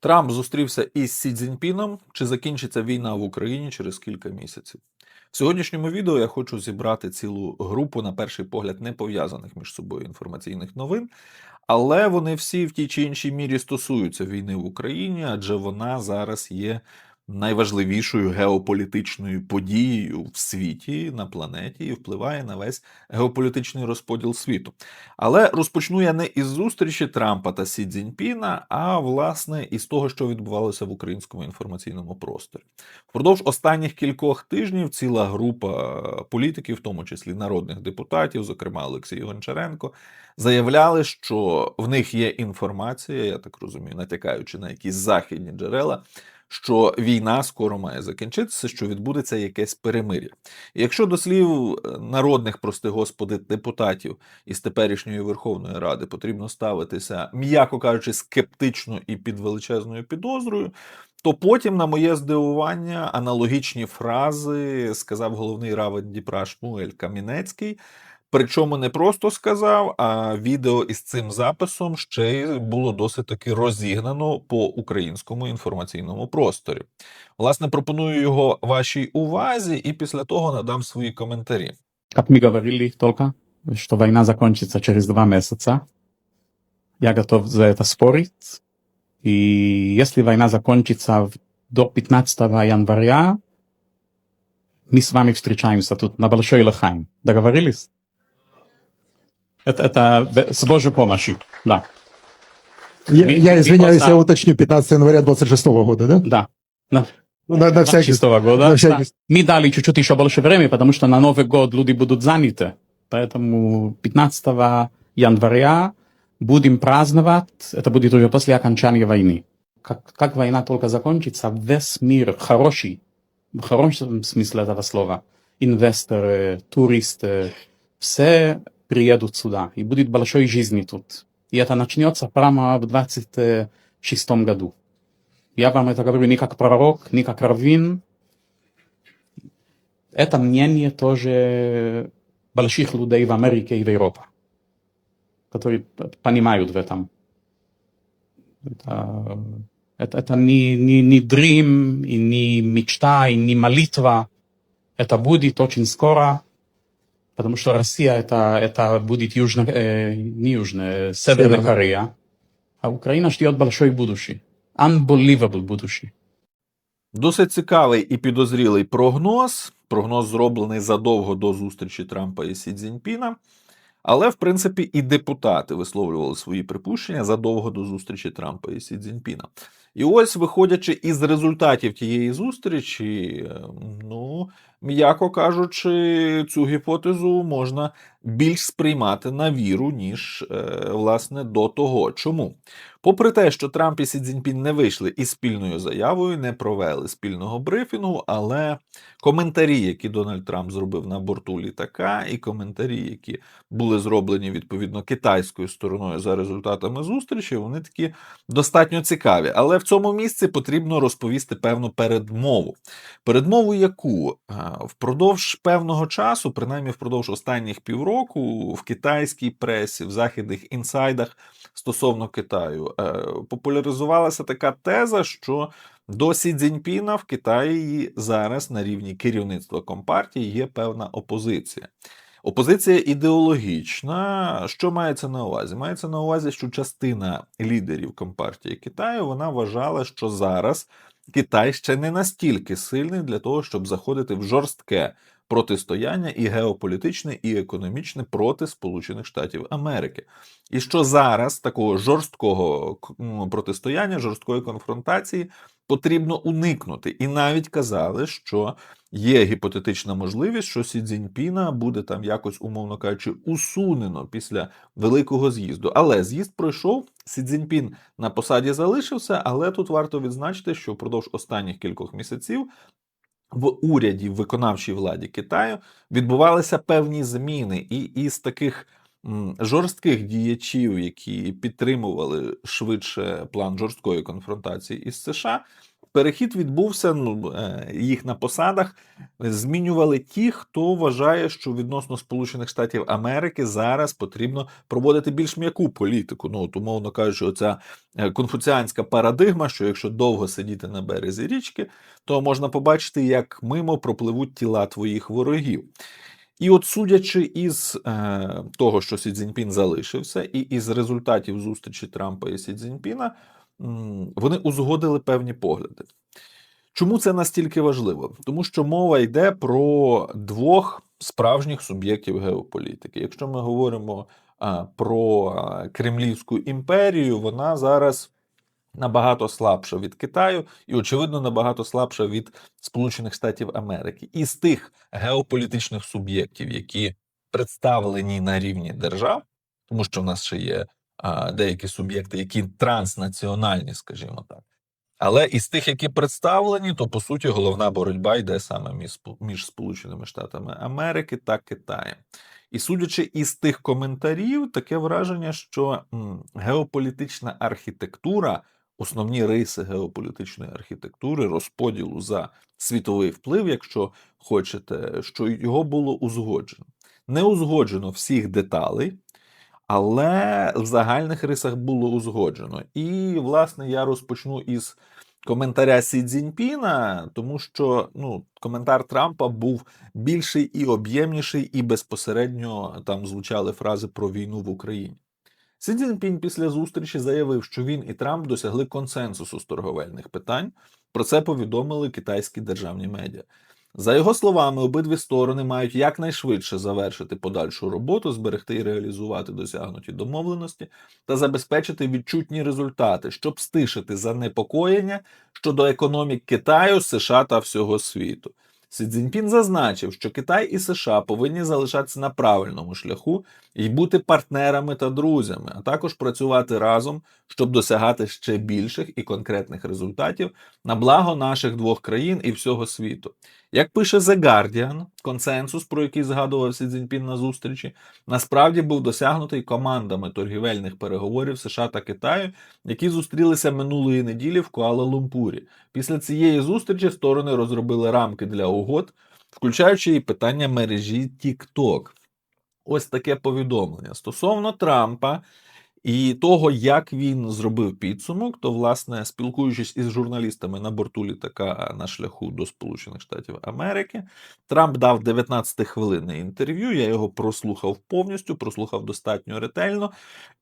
Трамп зустрівся із Сі Цзіньпіном. Чи закінчиться війна в Україні через кілька місяців? В сьогоднішньому відео я хочу зібрати цілу групу, на перший погляд, не пов'язаних між собою інформаційних новин, але вони всі в тій чи іншій мірі стосуються війни в Україні, адже вона зараз є найважливішою геополітичною подією в світі на планеті і впливає на весь геополітичний розподіл світу. Але розпочну я не із зустрічі Трампа та Сі Цзіньпіна, а власне із того, що відбувалося в українському інформаційному просторі. Впродовж останніх кількох тижнів ціла група політиків, в тому числі народних депутатів, зокрема Олексій Гончаренко, заявляли, що в них є інформація, я так розумію, натякаючи на якісь західні джерела. Що війна скоро має закінчитися, що відбудеться якесь перемир'я. І якщо до слів е, народних, прости господи, депутатів із теперішньої Верховної Ради потрібно ставитися, м'яко кажучи, скептично і під величезною підозрою, то потім, на моє здивування, аналогічні фрази сказав головний равен Дніпра Шмуель Камінецький. Причому не просто сказав, а відео із цим записом ще й було досить таки розігнано по українському інформаційному просторі. Власне, пропоную його вашій увазі, і після того надам свої коментарі. Как мы говорили только, что война закончится через два месяца. Я готов за это спорить. И если война закончится в- до 15 января, мы с вами встречаемся тут на Большой Лохайм. Договорились? Это, это с Божьей помощью, да. Я, я извиняюсь, я уточню, 15 января 26 года, да? Да. На, Ну, на, на всякий 26 года. на всякий Да. Мы дали чуть-чуть еще больше времени, потому что на Новый год люди будут заняты. Поэтому 15 января будем праздновать. Это будет уже после окончания войны. Как, как война только закончится, весь мир хороший, в хорошем смысле этого слова, инвесторы, туристы, все приедут сюда. И будет большой жизни тут. И это начнется прямо в 26 году. Я вам это говорю не как пророк, не как раввин. Это мнение тоже больших людей в Америке и в Европе, которые понимают в этом. Это, это, это не, не, не dream, и не мечта, и не молитва. Это будет очень скоро, потому что Россия это, это будет южно, э, не южная, Северная Северная. Корея. А Украина ждет большой будущее. Unbelievable будущее. Досить цікавий і підозрілий прогноз. Прогноз зроблений задовго до зустрічі Трампа і Сі Цзіньпіна. Але, в принципі, і депутати висловлювали свої припущення задовго до зустрічі Трампа і Сі Цзіньпіна. І ось, виходячи із результатів тієї зустрічі, е, ну, м'яко кажучи, цю гіпотезу можна більш сприймати на віру, ніж е, власне до того. Чому? Попри те, що Трамп і Сі Цзіньпін не вийшли із спільною заявою, не провели спільного брифінгу, але коментарі, які Дональд Трамп зробив на борту літака, і коментарі, які були зроблені відповідно китайською стороною за результатами зустрічі, вони такі достатньо цікаві. Але в цьому місці потрібно розповісти певну передмову. Передмову, яку а, впродовж певного часу, принаймні впродовж останніх півроку, в китайській пресі, в західних інсайдах стосовно Китаю, е, популяризувалася така теза, що до Сі Цзіньпіна в Китаї зараз на рівні керівництва компартії є певна опозиція. Опозиція ідеологічна. Що мається на увазі? Мається на увазі, що частина лідерів компартії Китаю вона вважала, що зараз Китай ще не настільки сильний для того, щоб заходити в жорстке протистояння і геополітичне, і економічне проти Сполучених Штатів Америки. І що зараз такого жорсткого протистояння, жорсткої конфронтації потрібно уникнути. І навіть казали, що є гіпотетична можливість, що Сі Цзіньпіна буде там якось, умовно кажучи, усунено після великого з'їзду. Але з'їзд пройшов, Сі Цзіньпін на посаді залишився, але тут варто відзначити, що впродовж останніх кількох місяців в уряді, в виконавчій владі Китаю відбувалися певні зміни, і із таких жорстких діячів, які підтримували швидше план жорсткої конфронтації із США, перехід відбувся. Ну, е, їх на посадах змінювали ті, хто вважає, що відносно Сполучених Штатів Америки зараз потрібно проводити більш м'яку політику. Ну, от, умовно кажучи, оця е, конфуціанська парадигма, що якщо довго сидіти на березі річки, то можна побачити, як мимо пропливуть тіла твоїх ворогів. І от судячи із е, того, що Сі Цзіньпін залишився, і із результатів зустрічі Трампа і Сі Цзіньпіна, вони узгодили певні погляди. Чому це настільки важливо? Тому що мова йде про двох справжніх суб'єктів геополітики. Якщо ми говоримо а, про Кремлівську імперію, вона зараз набагато слабша від Китаю і, очевидно, набагато слабша від Сполучених Штатів Америки. Із тих геополітичних суб'єктів, які представлені на рівні держав, тому що в нас ще є деякі суб'єкти, які транснаціональні, скажімо так. Але із тих, які представлені, то по суті головна боротьба йде саме між, Сполученими Штатами Америки та Китаєм. І судячи із тих коментарів, таке враження, що геополітична архітектура, основні риси геополітичної архітектури, розподілу за світовий вплив, якщо хочете, що його було узгоджено. Не узгоджено всіх деталей, але в загальних рисах було узгоджено. І, власне, я розпочну із коментаря Сі Цзіньпіна, тому що ну, коментар Трампа був більший і об'ємніший, і безпосередньо там звучали фрази про війну в Україні. Сі Цзіньпін після зустрічі заявив, що він і Трамп досягли консенсусу з торговельних питань. Про це повідомили китайські державні медіа. За його словами, обидві сторони мають якнайшвидше завершити подальшу роботу, зберегти і реалізувати досягнуті домовленості та забезпечити відчутні результати, щоб стишити занепокоєння щодо економік Китаю, США та всього світу. Сі Цзіньпін зазначив, що Китай і США повинні залишатися на правильному шляху і бути партнерами та друзями, а також працювати разом, щоб досягати ще більших і конкретних результатів на благо наших двох країн і всього світу. Як пише The Guardian, консенсус, про який згадував Сі Цзіньпін на зустрічі, насправді був досягнутий командами торгівельних переговорів США та Китаю, які зустрілися минулої неділі в Куала-Лумпурі. Після цієї зустрічі сторони розробили рамки для угод, включаючи і питання мережі TikTok. Ось таке повідомлення стосовно Трампа і того, як він зробив підсумок, то, власне, спілкуючись із журналістами на борту літака на шляху до Сполучених Штатів Америки, Трамп дав 19-хвилинне інтерв'ю. Я його прослухав повністю, прослухав достатньо ретельно,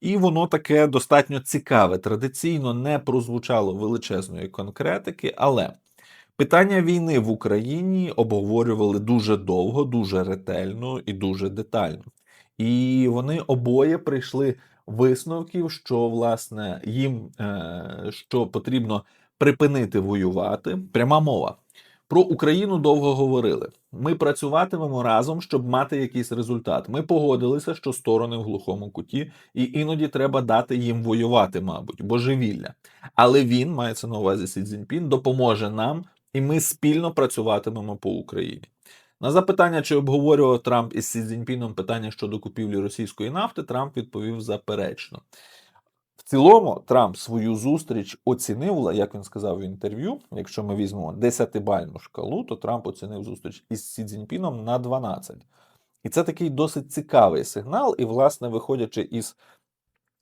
і воно таке достатньо цікаве. Традиційно не прозвучало величезної конкретики, але. Питання війни в Україні обговорювали дуже довго, дуже ретельно і дуже детально. І вони обоє прийшли висновків, що власне їм е, що потрібно припинити воювати. Пряма мова. Про Україну довго говорили. Ми працюватимемо разом, щоб мати якийсь результат. Ми погодилися, що сторони в глухому куті, і іноді треба дати їм воювати, мабуть, божевілля. Але він мається на увазі Сі Цзіньпін, допоможе нам, і ми спільно працюватимемо по Україні. На запитання, чи обговорював Трамп із Сі Цзіньпіном питання щодо купівлі російської нафти, Трамп відповів заперечно. В цілому, Трамп свою зустріч оцінив, як він сказав в інтерв'ю. Якщо ми візьмемо 10-бальну шкалу, то Трамп оцінив зустріч із Сі Цзіньпіном на 12. І це такий досить цікавий сигнал. І, власне, виходячи із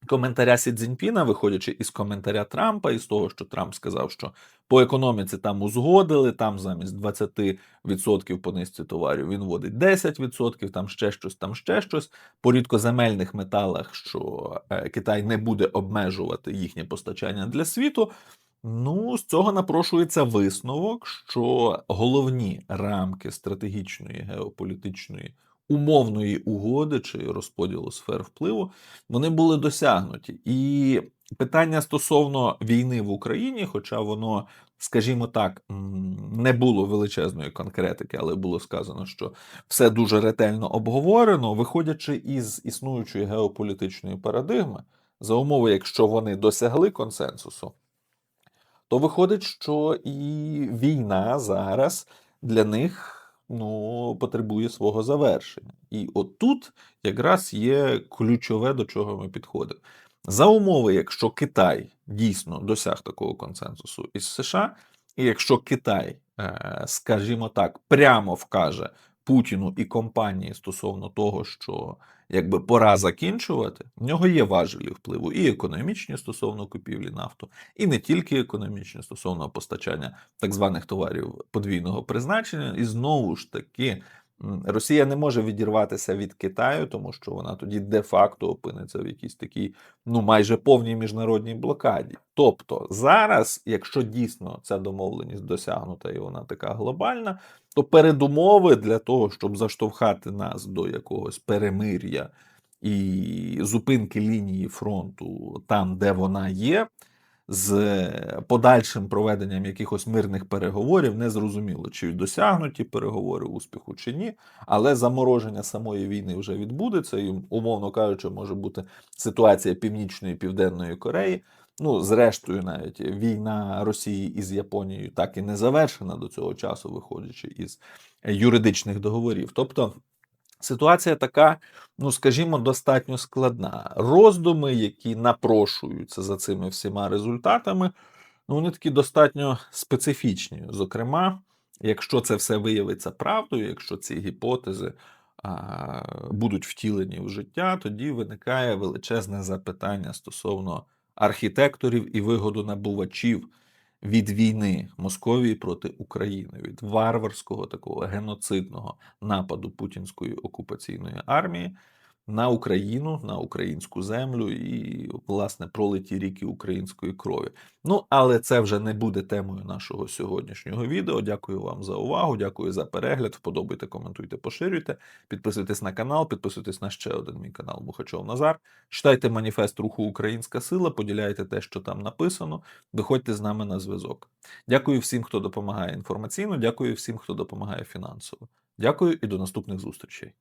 коментаря Сі Цзіньпіна, виходячи із коментаря Трампа, із того, що Трамп сказав, що по економіці там узгодили, там замість 20% по низці товарів він вводить 10%, там ще щось, там ще щось. По рідкоземельних металах, що е, Китай не буде обмежувати їхнє постачання для світу. Ну, з цього напрошується висновок, що головні рамки стратегічної геополітичної умовної угоди чи розподілу сфер впливу вони були досягнуті. І питання стосовно війни в Україні, хоча воно, скажімо так, не було величезної конкретики, але було сказано, що все дуже ретельно обговорено, виходячи із існуючої геополітичної парадигми, за умови, якщо вони досягли консенсусу, то виходить, що і війна зараз для них ну, потребує свого завершення. І отут якраз є ключове, до чого ми підходимо. За умови, якщо Китай дійсно досяг такого консенсусу із США, І якщо Китай, е, скажімо так, прямо вкаже Путіну і компанії стосовно того, що якби пора закінчувати, в нього є важелі впливу і економічні стосовно купівлі нафту, і не тільки економічні стосовно постачання так званих товарів подвійного призначення. І знову ж таки, Росія не може відірватися від Китаю, тому що вона тоді де-факто опиниться в якійсь такій ну майже повній міжнародній блокаді. Тобто зараз, якщо дійсно ця домовленість досягнута і вона така глобальна, то передумови для того, щоб заштовхати нас до якогось перемир'я і зупинки лінії фронту там, де вона є, з подальшим проведенням якихось мирних переговорів, не зрозуміло, чи досягнуті переговори успіху чи ні, але замороження самої війни вже відбудеться, і, умовно кажучи, може бути ситуація Північної і Південної Кореї. Ну, зрештою, навіть війна Росії із Японією так і не завершена до цього часу, виходячи із юридичних договорів. Тобто ситуація така, ну скажімо, достатньо складна. Роздуми, які напрошуються за цими всіма результатами, ну вони такі достатньо специфічні. Зокрема, якщо це все виявиться правдою, якщо ці гіпотези а, будуть втілені в життя, тоді виникає величезне запитання стосовно архітекторів і вигодонабувачів від війни Московії проти України, від варварського такого геноцидного нападу путінської окупаційної армії на Україну, на українську землю і, власне, пролиті ріки української крові. Ну, але це вже не буде темою нашого сьогоднішнього відео. Дякую вам за увагу, дякую за перегляд. Вподобайте, коментуйте, поширюйте. Підписуйтесь на канал, підписуйтесь на ще один мій канал Мухачов Назар. Читайте маніфест руху Українська Сила, поділяйте те, що там написано. Виходьте з нами на зв'язок. Дякую всім, хто допомагає інформаційно. Дякую всім, хто допомагає фінансово. Дякую і до наступних зустрічей.